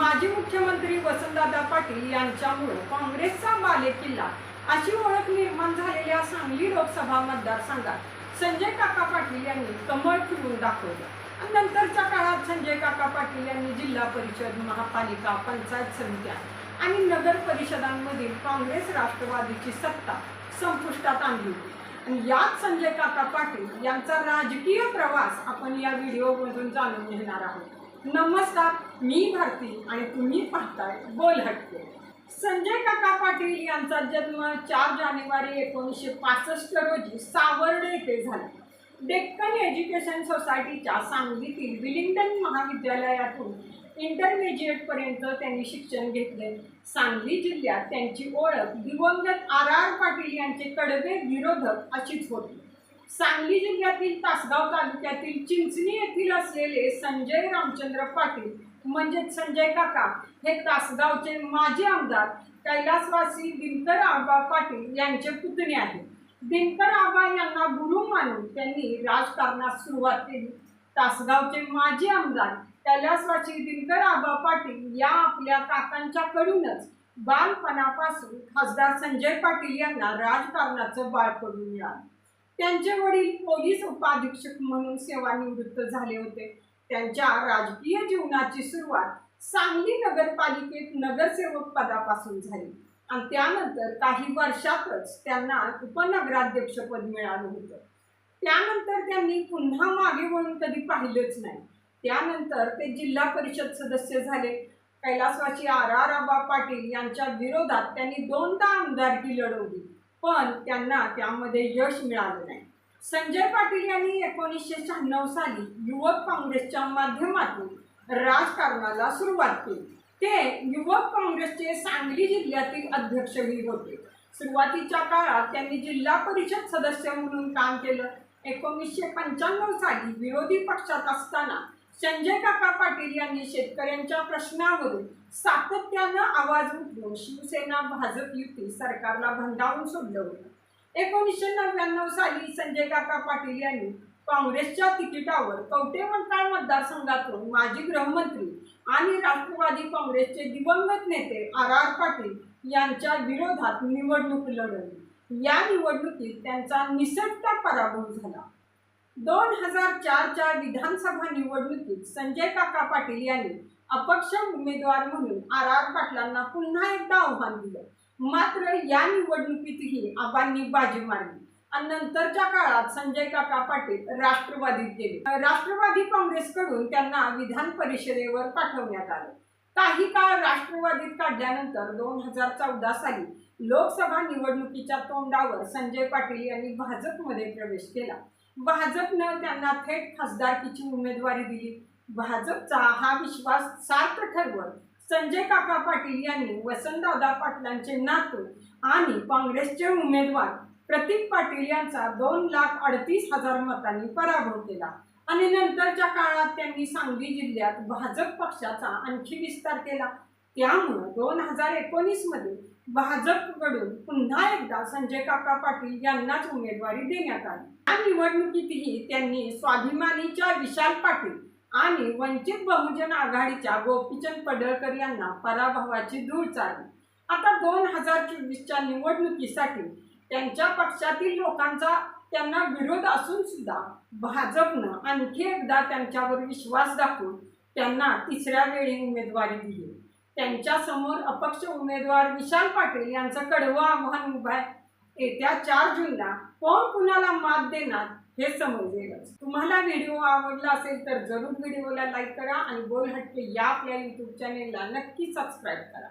माजी मुख्यमंत्री वसंतदादा पाटील यांच्यामुळे काँग्रेसचा बालेकिल्ला अशी ओळख निर्माण झालेल्या सांगली लोकसभा मतदारसंघात संजय काका पाटील यांनी कमळ फिरून दाखवलं. नंतरच्या काळात संजय काका पाटील यांनी जिल्हा परिषद महापालिका पंचायत समित्या आणि नगर परिषदांमधील काँग्रेस राष्ट्रवादीची सत्ता संपुष्टात आणली होती. आणि यात संजय काका पाटील यांचा राजकीय प्रवास आपण या व्हिडिओमधून जाणून घेणार आहोत. नमस्कार. मी भारती आणि तुम्ही पाहताय बोल हटके. संजय काका पाटील यांचा जन्म चार जानेवारी एकोणीसशे पासष्ट रोजी सावर्डे येथे झाला. डेक्कन एज्युकेशन सोसायटीच्या सांगलीतील विलिंग्डन महाविद्यालयातून इंटरमिजिएट पर्यंत त्यांनी शिक्षण घेतले. सांगली जिल्ह्यात त्यांची ओळख दिवंगत आर आर पाटील यांचे कडवे विरोधक अशीच होती. सांगली जिल्ह्यातील तासगाव तालुक्यातील चिंचणी येथील असलेले संजय रामचंद्र पाटील म्हणजेच संजय काका हे तासगावचे माजी आमदार कैलासवासी दिनकर आबा पाटील यांचे पुतणे आहेत. दिनकर आबा यांना गुरु मानून त्यांनी राजकारणास सुरुवात केली. तासगावचे माजी आमदार कैलासवासी दिनकर आबा पाटील या आपल्या काकांच्याकडूनच बालपणापासून खासदार संजय पाटील यांना राजकारणाचं बाळ करून मिळालं. त्यांचे वडील पोलीस उपाधीक्षक म्हणून सेवानिवृत्त झाले होते. त्यांच्या राजकीय जीवनाची सुरुवात सांगली नगरपालिकेत नगरसेवक पदापासून झाली. आणि त्यानंतर काही वर्षातच त्यांना उपनगराध्यक्षपद मिळालं होतं. त्यानंतर त्यांनी पुन्हा मागे वळून कधी पाहिलंच नाही. त्यानंतर ते जिल्हा परिषद सदस्य झाले. कैलासवासी आर आर आबा पाटील यांच्या विरोधात त्यांनी दोनदा आमदारकी लढवली. पण त्यांना त्यामध्ये यश मिळालं नाही. संजय पाटील यांनी एकोणीसशे शहाण्णव साली युवक काँग्रेसच्या माध्यमातून राजकारणाला सुरुवात केली. ते युवक काँग्रेसचे सांगली जिल्ह्यातील अध्यक्षही होते. सुरुवातीच्या काळात त्यांनी जिल्हा परिषद सदस्य म्हणून काम केलं. एकोणीसशे पंच्याण्णव साली विरोधी पक्षात असताना संजय काका पाटील यांनी शेतकऱ्यांच्या प्रश्नावरून सातत्यानं आवाज उठवून शिवसेना भाजप युती सरकारला भंडावून सोडलं होतं. एकोणीसशे नव्याण्णव साली संजय काका पाटील यांनी काँग्रेसच्या तिकिटावर कवटेमंकाळ मतदारसंघातून माजी गृहमंत्री आणि राष्ट्रवादी काँग्रेसचे दिवंगत नेते आर आर पाटील यांच्या विरोधात निवडणूक लढवली. या निवडणुकीत त्यांचा निसटता पराभव झाला. दोन हजार चारच्या विधानसभा निवडणुकीत संजय काका पाटील यांनी अपक्ष उमेदवार म्हणून आर आर पाटलांना पुन्हा एकदा आव्हान दिलं. मात्र या निवडणुकीतही आबांनी बाजी मारली आणि नंतरच्या काळात संजय काका पाटील राष्ट्रवादीत गेले. राष्ट्रवादी काँग्रेसकडून त्यांना विधान परिषदेवर पाठवण्यात आलं. काही काळ राष्ट्रवादीत काढल्यानंतर दोन हजार चौदा साली लोकसभा निवडणुकीच्या तोंडावर संजय पाटील यांनी भाजपमध्ये प्रवेश केला. भाजपनं त्यांना थेट खासदारकीची उमेदवारी दिली. भाजपचा हा विश्वास सार्थ ठरवत संजय काका पाटील यांनी वसंतदादा पाटलांचे नातू आणि काँग्रेसचे उमेदवार प्रतीक पाटील यांचा दोन लाख अडतीस हजार मतांनी पराभव केला. आणि नंतरच्या काळात त्यांनी सांगली जिल्ह्यात भाजप पक्षाचा आणखी विस्तार केला. त्यामुळं दोन हजार एकोणीसमध्ये भाजपकडून पुन्हा एकदा संजय काका पाटील यांनाच उमेदवारी देण्यात आली. या निवडणुकीतही त्यांनी स्वाभिमानीच्या विशाल पाटील आणि वंचित बहुजन आघाडीच्या गोपीचंद पडळकर यांना पराभवाची धूळ चालली आता दोन हजार चोवीसच्या निवडणुकीसाठी त्यांच्या पक्षातील लोकांचा त्यांना विरोध असून सुद्धा भाजपनं आणखी एकदा त्यांच्यावर विश्वास दाखवून त्यांना तिसऱ्या वेळी उमेदवारी दिली. त्यांच्यासमोर अपक्ष उमेदवार विशाल पाटील यांचं कडवं आव्हान उभं आहे. येत्या चार जूनला कोण कुणाला मात देणार हे समजेलच. तुम्हाला व्हिडिओ आवडला असेल तर जरूर व्हिडिओला लाईक करा आणि बोल हटके या आपल्या यूट्यूब चॅनेलला नक्की सबस्क्राईब करा.